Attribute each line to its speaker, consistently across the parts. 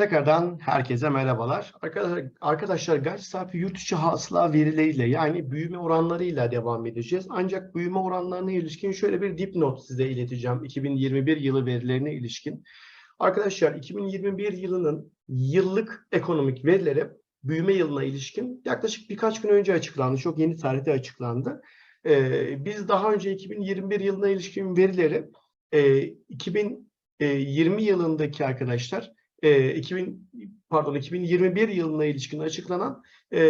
Speaker 1: Tekrardan herkese merhabalar. Arkadaşlar, arkadaşlar gayri safi yurt içi hasıla verileriyle yani büyüme oranlarıyla devam edeceğiz. Ancak büyüme oranlarına ilişkin şöyle bir dipnot size ileteceğim 2021 yılı verilerine ilişkin. Arkadaşlar 2021 yılının yıllık ekonomik verileri büyüme yılına ilişkin yaklaşık birkaç gün önce açıklandı. Çok yeni tarihte açıklandı. Ee, biz daha önce 2021 yılına ilişkin verileri e, 2020 yılındaki arkadaşlar e, 2000 pardon 2021 yılına ilişkin açıklanan e,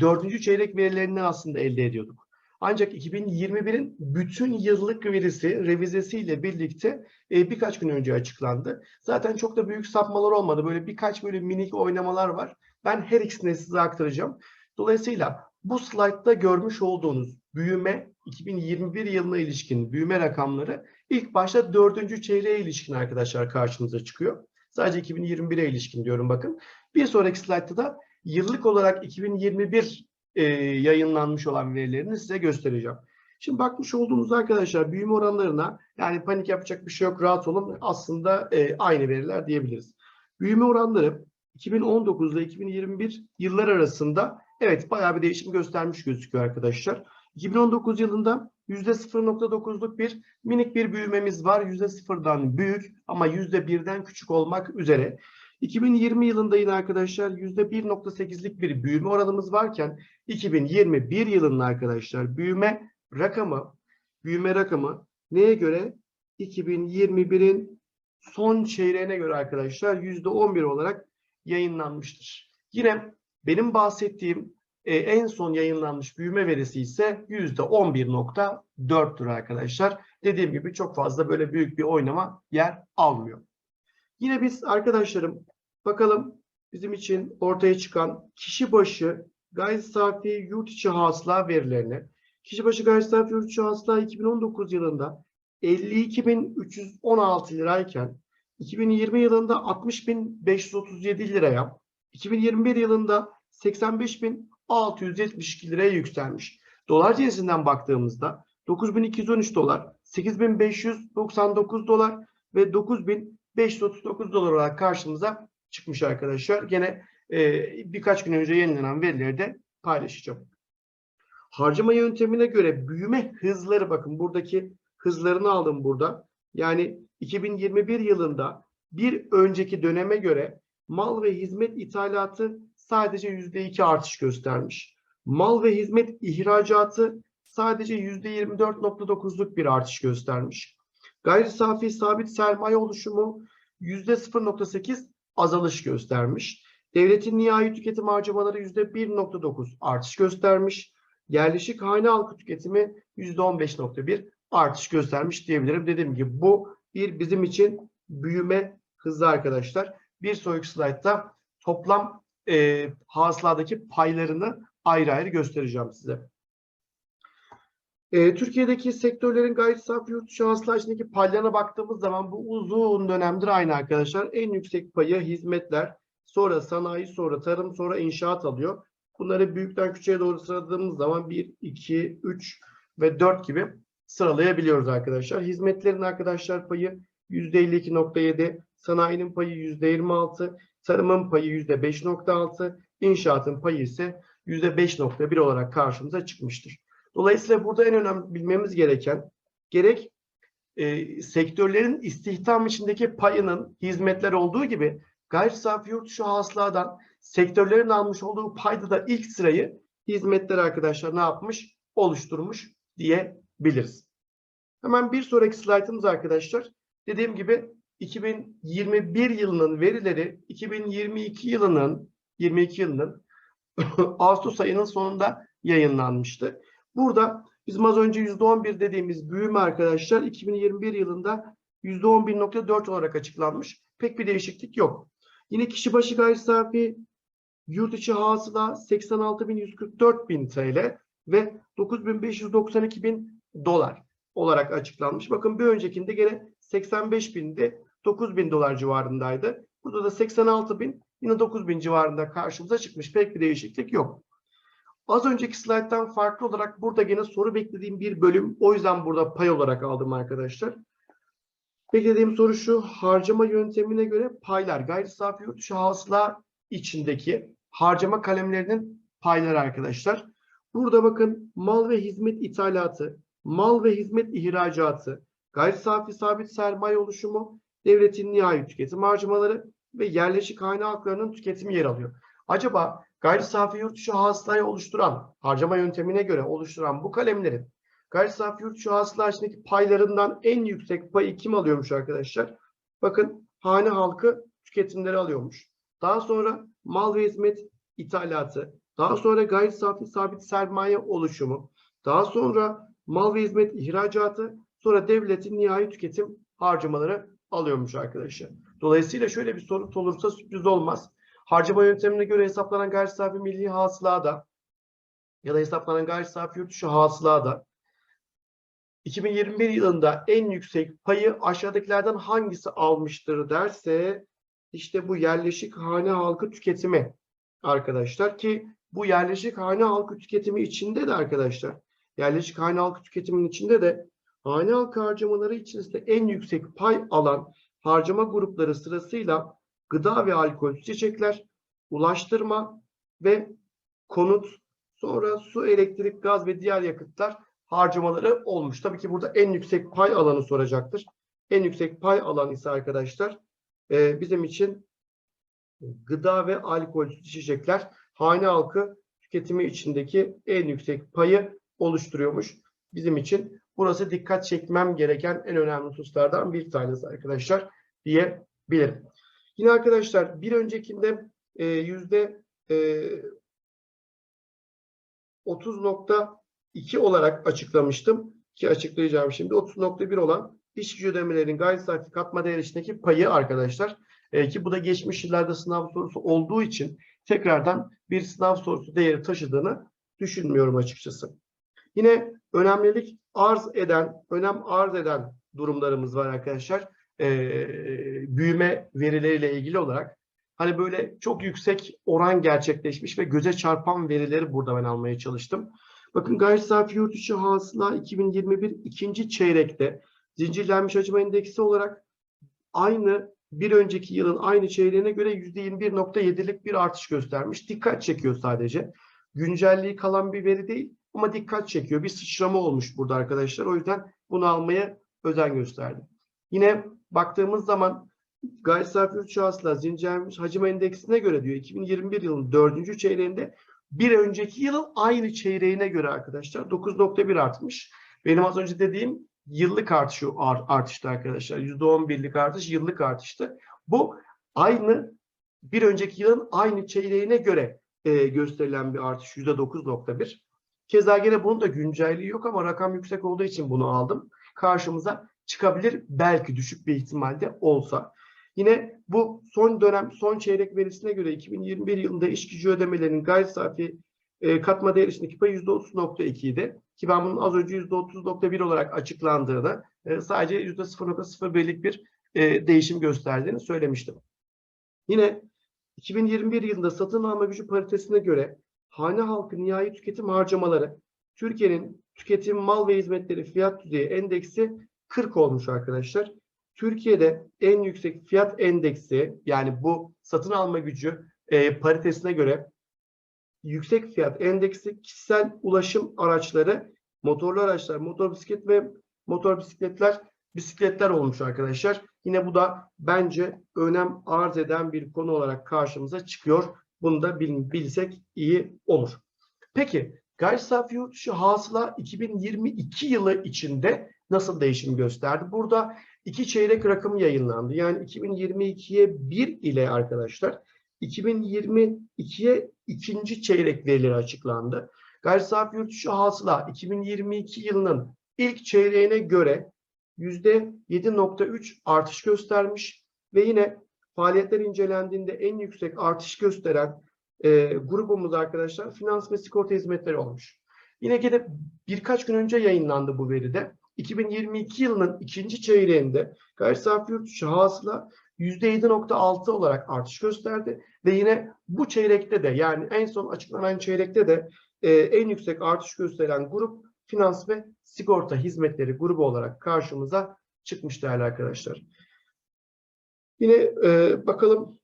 Speaker 1: dördüncü çeyrek verilerini aslında elde ediyorduk. Ancak 2021'in bütün yıllık verisi revizesiyle birlikte e, birkaç gün önce açıklandı. Zaten çok da büyük sapmalar olmadı. Böyle birkaç böyle minik oynamalar var. Ben her ikisini size aktaracağım. Dolayısıyla bu slaytta görmüş olduğunuz büyüme 2021 yılına ilişkin büyüme rakamları ilk başta dördüncü çeyreğe ilişkin arkadaşlar karşınıza çıkıyor. Sadece 2021'e ilişkin diyorum bakın. Bir sonraki slaytta da yıllık olarak 2021 e, yayınlanmış olan verilerini size göstereceğim. Şimdi bakmış olduğumuz arkadaşlar büyüme oranlarına yani panik yapacak bir şey yok rahat olun aslında e, aynı veriler diyebiliriz. Büyüme oranları 2019 ile 2021 yıllar arasında evet bayağı bir değişim göstermiş gözüküyor arkadaşlar. 2019 yılında %0.9'luk bir minik bir büyümemiz var. %0'dan büyük ama %1'den küçük olmak üzere. 2020 yılında yine arkadaşlar %1.8'lik bir büyüme oranımız varken 2021 yılında arkadaşlar büyüme rakamı büyüme rakamı neye göre? 2021'in son çeyreğine göre arkadaşlar %11 olarak yayınlanmıştır. Yine benim bahsettiğim e, en son yayınlanmış büyüme verisi ise %11.4'tür arkadaşlar. Dediğim gibi çok fazla böyle büyük bir oynama yer almıyor. Yine biz arkadaşlarım bakalım bizim için ortaya çıkan kişi başı gayri safi yurt içi hasıla verilerine. Kişi başı gayri safi yurt içi hasıla 2019 yılında 52.316 lirayken 2020 yılında 60.537 liraya, 2021 yılında 85.672 liraya yükselmiş. Dolar cinsinden baktığımızda 9213 dolar, 8599 dolar ve 9539 dolar olarak karşımıza çıkmış arkadaşlar. Gene e, birkaç gün önce yayınlanan verileri de paylaşacağım. Harcama yöntemine göre büyüme hızları bakın buradaki hızlarını aldım burada. Yani 2021 yılında bir önceki döneme göre mal ve hizmet ithalatı sadece %2 artış göstermiş. Mal ve hizmet ihracatı sadece %24.9'luk bir artış göstermiş. Gayri safi sabit sermaye oluşumu %0.8 azalış göstermiş. Devletin nihai tüketim harcamaları %1.9 artış göstermiş. Yerleşik hane halkı tüketimi %15.1 artış göstermiş diyebilirim. Dediğim gibi bu bir bizim için büyüme hızı arkadaşlar. Bir sonraki slaytta toplam e, hasıladaki paylarını ayrı ayrı göstereceğim size. E, Türkiye'deki sektörlerin gayri safi yurt dışı hasıla içindeki paylarına baktığımız zaman bu uzun dönemdir aynı arkadaşlar. En yüksek payı hizmetler, sonra sanayi, sonra tarım, sonra inşaat alıyor. Bunları büyükten küçüğe doğru sıraladığımız zaman 1, 2, 3 ve 4 gibi sıralayabiliyoruz arkadaşlar. Hizmetlerin arkadaşlar payı %52.7, sanayinin payı %26, tarımın payı %5.6, inşaatın payı ise %5.1 olarak karşımıza çıkmıştır. Dolayısıyla burada en önemli bilmemiz gereken gerek e, sektörlerin istihdam içindeki payının hizmetler olduğu gibi gayri safi yurt dışı hasıladan sektörlerin almış olduğu payda da ilk sırayı hizmetler arkadaşlar ne yapmış? Oluşturmuş diyebiliriz. Hemen bir sonraki slaytımız arkadaşlar. Dediğim gibi 2021 yılının verileri 2022 yılının 22 yılının Ağustos ayının sonunda yayınlanmıştı. Burada bizim az önce %11 dediğimiz büyüme arkadaşlar 2021 yılında %11.4 olarak açıklanmış. Pek bir değişiklik yok. Yine kişi başı gayri safi yurt içi hasıla 86.144 bin TL ve 9.592 bin dolar olarak açıklanmış. Bakın bir öncekinde gene 85 binde 9 bin dolar civarındaydı. Burada da 86 bin yine 9 bin civarında karşımıza çıkmış. Pek bir değişiklik yok. Az önceki slayttan farklı olarak burada gene soru beklediğim bir bölüm. O yüzden burada pay olarak aldım arkadaşlar. Beklediğim soru şu. Harcama yöntemine göre paylar gayri safi yurt dışı hasıla içindeki harcama kalemlerinin payları arkadaşlar. Burada bakın mal ve hizmet ithalatı, mal ve hizmet ihracatı, gayri safi sabit sermaye oluşumu, devletin nihai tüketim harcamaları ve yerleşik hane halklarının tüketimi yer alıyor. Acaba gayri safi yurt dışı hasılayı oluşturan, harcama yöntemine göre oluşturan bu kalemlerin gayri safi yurt dışı hasıla içindeki paylarından en yüksek payı kim alıyormuş arkadaşlar? Bakın hane halkı tüketimleri alıyormuş. Daha sonra mal ve hizmet ithalatı, daha sonra gayri safi sabit sermaye oluşumu, daha sonra mal ve hizmet ihracatı, sonra devletin nihai tüketim harcamaları alıyormuş arkadaşlar. Dolayısıyla şöyle bir soru olursa sürpriz olmaz. Harcama yöntemine göre hesaplanan gayri safi milli hasılada ya da hesaplanan gayri safi yurt dışı hasılada 2021 yılında en yüksek payı aşağıdakilerden hangisi almıştır derse işte bu yerleşik hane halkı tüketimi arkadaşlar ki bu yerleşik hane halkı tüketimi içinde de arkadaşlar yerleşik hane halkı tüketimin içinde de hane halkı harcamaları içerisinde en yüksek pay alan harcama grupları sırasıyla gıda ve alkol içecekler, ulaştırma ve konut, sonra su, elektrik, gaz ve diğer yakıtlar harcamaları olmuş. Tabii ki burada en yüksek pay alanı soracaktır. En yüksek pay alan ise arkadaşlar e, bizim için gıda ve alkol içecekler hane halkı tüketimi içindeki en yüksek payı oluşturuyormuş. Bizim için burası dikkat çekmem gereken en önemli hususlardan bir tanesi arkadaşlar diyebilirim. Yine arkadaşlar bir öncekinde e, yüzde e, 30.2 olarak açıklamıştım ki açıklayacağım şimdi 30.1 olan iş gücü ödemelerinin gayri safi katma değer içindeki payı arkadaşlar e, ki bu da geçmiş yıllarda sınav sorusu olduğu için tekrardan bir sınav sorusu değeri taşıdığını düşünmüyorum açıkçası. Yine önemlilik arz eden, önem arz eden durumlarımız var arkadaşlar. Ee, büyüme verileriyle ilgili olarak. Hani böyle çok yüksek oran gerçekleşmiş ve göze çarpan verileri burada ben almaya çalıştım. Bakın gayri safi yurt içi hasıla 2021 ikinci çeyrekte zincirlenmiş hacim endeksi olarak aynı bir önceki yılın aynı çeyreğine göre %21.7'lik bir artış göstermiş. Dikkat çekiyor sadece. Güncelliği kalan bir veri değil ama dikkat çekiyor. Bir sıçrama olmuş burada arkadaşlar. O yüzden bunu almaya özen gösterdim. Yine baktığımız zaman gayri safi yurt hacim endeksine göre diyor 2021 yılının dördüncü çeyreğinde bir önceki yılın aynı çeyreğine göre arkadaşlar 9.1 artmış. Benim az önce dediğim yıllık artışı artıştı arkadaşlar. %11'lik artış yıllık artıştı. Bu aynı bir önceki yılın aynı çeyreğine göre e, gösterilen bir artış %9.1. Keza gene bunun da güncelliği yok ama rakam yüksek olduğu için bunu aldım. Karşımıza çıkabilir belki düşük bir ihtimalde olsa. Yine bu son dönem son çeyrek verisine göre 2021 yılında iş gücü ödemelerinin gayri safi e, katma değer içindeki payı %30.2 idi. Ki ben bunun az önce %30.1 olarak açıklandığını e, sadece %0.01'lik bir e, değişim gösterdiğini söylemiştim. Yine 2021 yılında satın alma gücü paritesine göre hane halkı nihai tüketim harcamaları Türkiye'nin tüketim mal ve hizmetleri fiyat düzeyi endeksi 40 olmuş arkadaşlar. Türkiye'de en yüksek fiyat endeksi yani bu satın alma gücü e, paritesine göre yüksek fiyat endeksi kişisel ulaşım araçları, motorlu araçlar, motor bisiklet ve motor bisikletler, bisikletler olmuş arkadaşlar. Yine bu da bence önem arz eden bir konu olarak karşımıza çıkıyor. Bunu da bil, bilsek iyi olur. Peki gayri safi yurt dışı hasıla 2022 yılı içinde nasıl değişim gösterdi? Burada iki çeyrek rakım yayınlandı. Yani 2022'ye 1 ile arkadaşlar 2022'ye ikinci çeyrek verileri açıklandı. Gayri safi yurt dışı hasıla 2022 yılının ilk çeyreğine göre %7.3 artış göstermiş ve yine faaliyetler incelendiğinde en yüksek artış gösteren e, grubumuz arkadaşlar finans ve sigorta hizmetleri olmuş. Yine gene birkaç gün önce yayınlandı bu veride. 2022 yılının ikinci çeyreğinde gayri safi yurt dışı hasıla %7.6 olarak artış gösterdi ve yine bu çeyrekte de yani en son açıklanan çeyrekte de e, en yüksek artış gösteren grup finans ve sigorta hizmetleri grubu olarak karşımıza çıkmış değerli arkadaşlar. Yine e, bakalım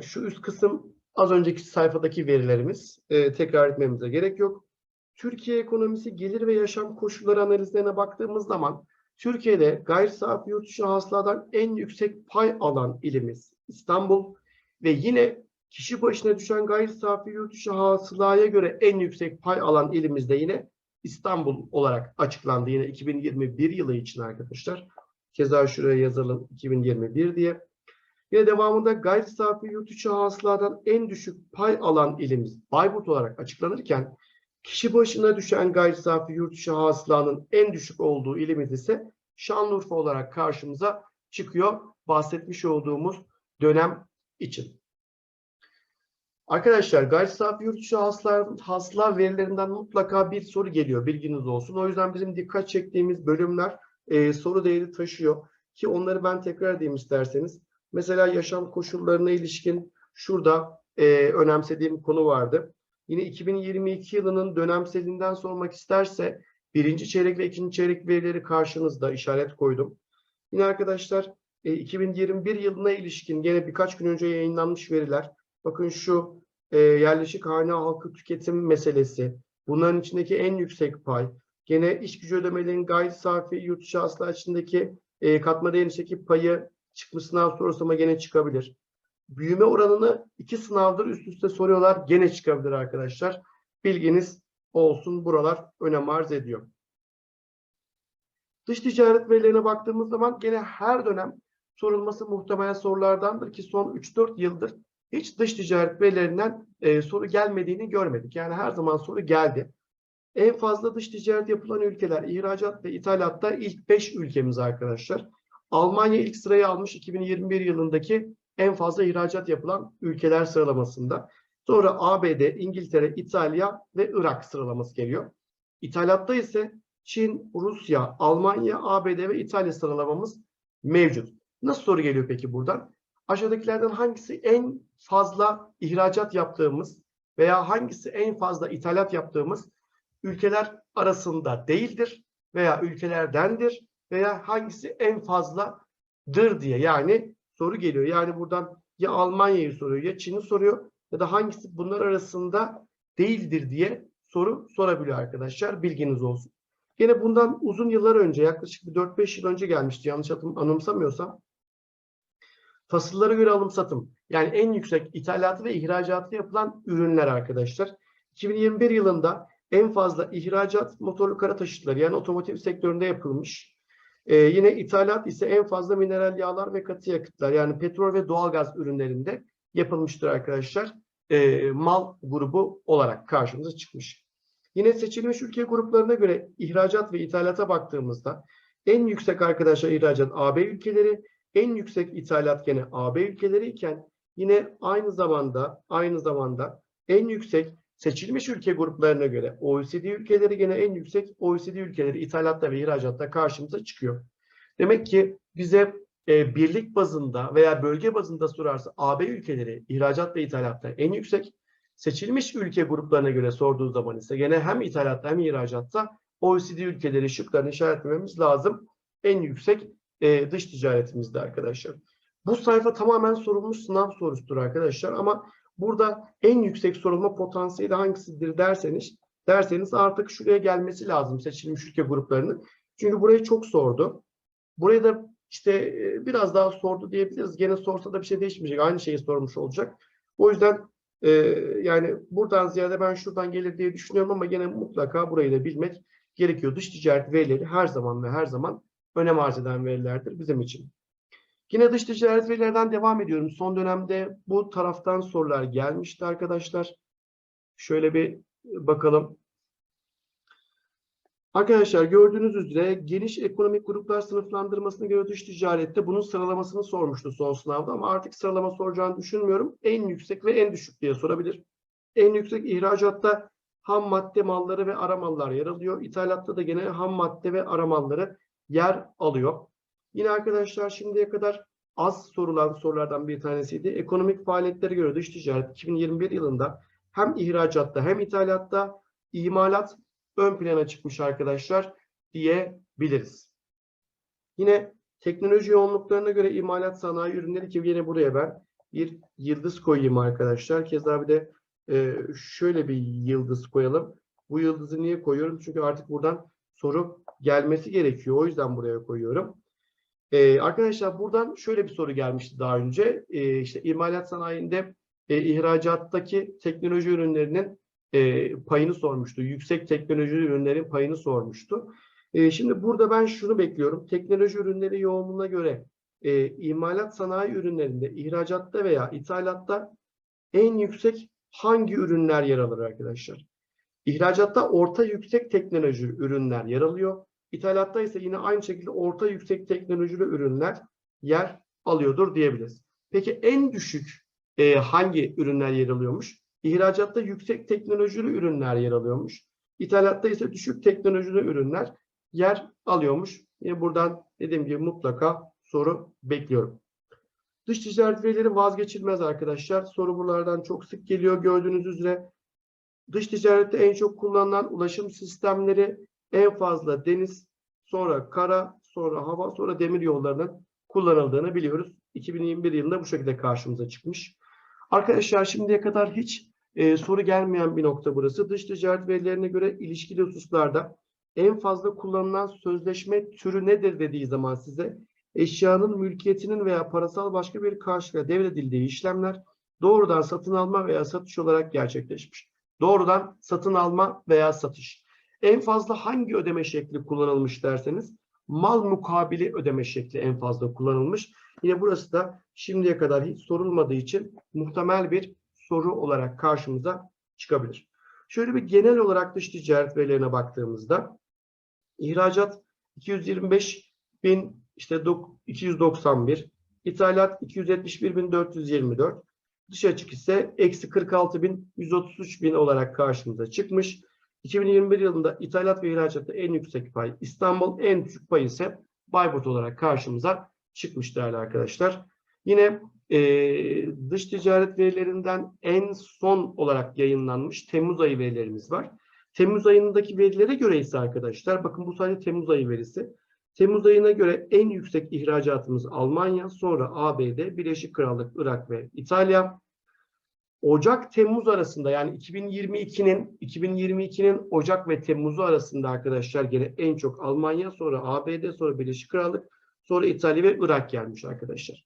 Speaker 1: şu üst kısım az önceki sayfadaki verilerimiz. E, tekrar etmemize gerek yok. Türkiye ekonomisi gelir ve yaşam koşulları analizlerine baktığımız zaman Türkiye'de gayri safi yurt dışı hasıladan en yüksek pay alan ilimiz İstanbul ve yine kişi başına düşen gayri safi yurt dışı hasılaya göre en yüksek pay alan ilimizde yine İstanbul olarak açıklandı. Yine 2021 yılı için arkadaşlar. Keza şuraya yazalım 2021 diye. Yine devamında gayri safi yurt içi hasıladan en düşük pay alan ilimiz Bayburt olarak açıklanırken kişi başına düşen gayri safi yurt içi hasılanın en düşük olduğu ilimiz ise Şanlıurfa olarak karşımıza çıkıyor bahsetmiş olduğumuz dönem için. Arkadaşlar gayri safi yurt içi hasılar, hasıla verilerinden mutlaka bir soru geliyor bilginiz olsun. O yüzden bizim dikkat çektiğimiz bölümler e, soru değeri taşıyor ki onları ben tekrar edeyim isterseniz. Mesela yaşam koşullarına ilişkin şurada e, önemsediğim konu vardı. Yine 2022 yılının dönemselinden sormak isterse birinci çeyrek ve ikinci çeyrek verileri karşınızda işaret koydum. Yine arkadaşlar e, 2021 yılına ilişkin gene birkaç gün önce yayınlanmış veriler. Bakın şu e, yerleşik hane halkı tüketim meselesi. Bunların içindeki en yüksek pay. Gene iş gücü ödemelerinin gayri safi yurt dışı hasıla içindeki e, katma değerindeki payı çıkmış sınav sorusu ama gene çıkabilir. Büyüme oranını iki sınavdır üst üste soruyorlar. Gene çıkabilir arkadaşlar. Bilginiz olsun. Buralar önem arz ediyor. Dış ticaret verilerine baktığımız zaman gene her dönem sorulması muhtemelen sorulardandır ki son 3-4 yıldır hiç dış ticaret verilerinden e, soru gelmediğini görmedik. Yani her zaman soru geldi. En fazla dış ticaret yapılan ülkeler ihracat ve ithalatta ilk 5 ülkemiz arkadaşlar. Almanya ilk sırayı almış 2021 yılındaki en fazla ihracat yapılan ülkeler sıralamasında. Sonra ABD, İngiltere, İtalya ve Irak sıralaması geliyor. İthalatta ise Çin, Rusya, Almanya, ABD ve İtalya sıralamamız mevcut. Nasıl soru geliyor peki buradan? Aşağıdakilerden hangisi en fazla ihracat yaptığımız veya hangisi en fazla ithalat yaptığımız ülkeler arasında değildir veya ülkelerdendir veya hangisi en fazladır diye yani soru geliyor. Yani buradan ya Almanya'yı soruyor ya Çin'i soruyor ya da hangisi bunlar arasında değildir diye soru sorabiliyor arkadaşlar. Bilginiz olsun. Yine bundan uzun yıllar önce yaklaşık bir 4-5 yıl önce gelmişti yanlış anımsamıyorsam. Fasıllara göre alım satım yani en yüksek ithalatı ve ihracatı yapılan ürünler arkadaşlar. 2021 yılında en fazla ihracat motorlu kara taşıtları yani otomotiv sektöründe yapılmış. Ee, yine ithalat ise en fazla mineral yağlar ve katı yakıtlar yani petrol ve doğalgaz ürünlerinde yapılmıştır arkadaşlar. Ee, mal grubu olarak karşımıza çıkmış. Yine seçilmiş ülke gruplarına göre ihracat ve ithalata baktığımızda en yüksek arkadaşlar ihracat AB ülkeleri, en yüksek ithalat gene AB ülkeleri iken yine aynı zamanda aynı zamanda en yüksek seçilmiş ülke gruplarına göre OECD ülkeleri gene en yüksek OECD ülkeleri ithalatta ve ihracatta karşımıza çıkıyor. Demek ki bize e, birlik bazında veya bölge bazında sorarsa AB ülkeleri ihracat ve ithalatta en yüksek. Seçilmiş ülke gruplarına göre sorduğu zaman ise gene hem ithalatta hem ihracatta OECD ülkeleri şıklarını işaretlememiz lazım. En yüksek e, dış ticaretimizde arkadaşlar. Bu sayfa tamamen sorulmuş sınav sorusudur arkadaşlar ama burada en yüksek sorulma potansiyeli hangisidir derseniz derseniz artık şuraya gelmesi lazım seçilmiş ülke gruplarının. Çünkü burayı çok sordu. Burayı da işte e, biraz daha sordu diyebiliriz. Gene sorsa da bir şey değişmeyecek. Aynı şeyi sormuş olacak. O yüzden e, yani buradan ziyade ben şuradan gelir diye düşünüyorum ama gene mutlaka burayı da bilmek gerekiyor. Dış ticaret verileri her zaman ve her zaman önem arz eden verilerdir bizim için. Yine dış ticaret verilerden devam ediyorum. Son dönemde bu taraftan sorular gelmişti arkadaşlar. Şöyle bir bakalım. Arkadaşlar gördüğünüz üzere geniş ekonomik gruplar sınıflandırmasına göre dış ticarette bunun sıralamasını sormuştu son sınavda ama artık sıralama soracağını düşünmüyorum. En yüksek ve en düşük diye sorabilir. En yüksek ihracatta ham madde malları ve ara mallar yer alıyor. İthalatta da gene ham madde ve ara malları yer alıyor. Yine arkadaşlar şimdiye kadar az sorulan sorulardan bir tanesiydi. Ekonomik faaliyetlere göre dış ticaret 2021 yılında hem ihracatta hem ithalatta imalat ön plana çıkmış arkadaşlar diyebiliriz. Yine teknoloji yoğunluklarına göre imalat sanayi ürünleri ki yine buraya ben bir yıldız koyayım arkadaşlar. Keza bir de e, şöyle bir yıldız koyalım. Bu yıldızı niye koyuyorum? Çünkü artık buradan soru gelmesi gerekiyor. O yüzden buraya koyuyorum. Ee, arkadaşlar buradan şöyle bir soru gelmişti daha önce. Ee, işte imalat sanayinde e, ihracattaki teknoloji ürünlerinin e, payını sormuştu. Yüksek teknoloji ürünlerin payını sormuştu. E, şimdi burada ben şunu bekliyorum. Teknoloji ürünleri yoğunluğuna göre e, imalat sanayi ürünlerinde, ihracatta veya ithalatta en yüksek hangi ürünler yer alır arkadaşlar? İhracatta orta yüksek teknoloji ürünler yer alıyor. İthalatta ise yine aynı şekilde orta yüksek teknolojili ürünler yer alıyordur diyebiliriz. Peki en düşük e, hangi ürünler yer alıyormuş? İhracatta yüksek teknolojili ürünler yer alıyormuş. İthalatta ise düşük teknolojili ürünler yer alıyormuş. Yine buradan dediğim gibi mutlaka soru bekliyorum. Dış ticaret verileri vazgeçilmez arkadaşlar. Soru buralardan çok sık geliyor gördüğünüz üzere. Dış ticarette en çok kullanılan ulaşım sistemleri en fazla deniz, sonra kara, sonra hava, sonra demir yollarının kullanıldığını biliyoruz. 2021 yılında bu şekilde karşımıza çıkmış. Arkadaşlar şimdiye kadar hiç e, soru gelmeyen bir nokta burası. Dış ticaret verilerine göre ilişkili hususlarda en fazla kullanılan sözleşme türü nedir dediği zaman size eşyanın mülkiyetinin veya parasal başka bir karşılığa devredildiği işlemler doğrudan satın alma veya satış olarak gerçekleşmiş. Doğrudan satın alma veya satış. En fazla hangi ödeme şekli kullanılmış derseniz mal mukabili ödeme şekli en fazla kullanılmış. Yine burası da şimdiye kadar hiç sorulmadığı için muhtemel bir soru olarak karşımıza çıkabilir. Şöyle bir genel olarak dış ticaret verilerine baktığımızda ihracat 225 bin işte dok- 291, ithalat 271 bin 424, dış açık ise eksi 46 bin 133 bin olarak karşımıza çıkmış. 2021 yılında ithalat ve ihracatta en yüksek pay İstanbul, en düşük pay ise Bayburt olarak karşımıza çıkmış değerli arkadaşlar. Yine e, dış ticaret verilerinden en son olarak yayınlanmış Temmuz ayı verilerimiz var. Temmuz ayındaki verilere göre ise arkadaşlar bakın bu sadece Temmuz ayı verisi. Temmuz ayına göre en yüksek ihracatımız Almanya, sonra ABD, Birleşik Krallık, Irak ve İtalya. Ocak-Temmuz arasında yani 2022'nin 2022'nin Ocak ve Temmuz'u arasında arkadaşlar gene en çok Almanya, sonra ABD, sonra Birleşik Krallık, sonra İtalya ve Irak gelmiş arkadaşlar.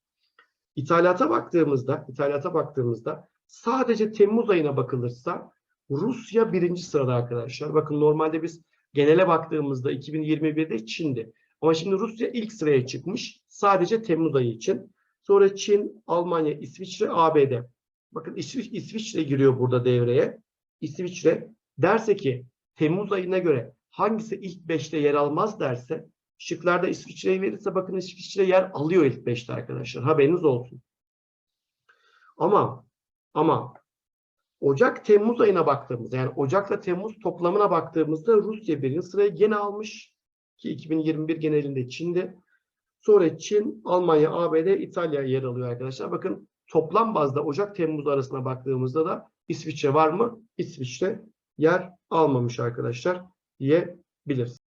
Speaker 1: İthalata baktığımızda, ithalata baktığımızda sadece Temmuz ayına bakılırsa Rusya birinci sırada arkadaşlar. Bakın normalde biz genele baktığımızda 2021'de Çin'di. Ama şimdi Rusya ilk sıraya çıkmış sadece Temmuz ayı için. Sonra Çin, Almanya, İsviçre, ABD. Bakın İsviç- İsviçre giriyor burada devreye. İsviçre derse ki Temmuz ayına göre hangisi ilk 5'te yer almaz derse şıklarda İsviçre'yi verirse bakın İsviçre yer alıyor ilk 5'te arkadaşlar. Haberiniz olsun. Ama ama Ocak Temmuz ayına baktığımızda yani Ocak'la Temmuz toplamına baktığımızda Rusya birinci sırayı gene almış ki 2021 genelinde Çin'de. Sonra Çin, Almanya, ABD, İtalya yer alıyor arkadaşlar. Bakın toplam bazda Ocak-Temmuz arasına baktığımızda da İsviçre var mı? İsviçre yer almamış arkadaşlar diyebiliriz.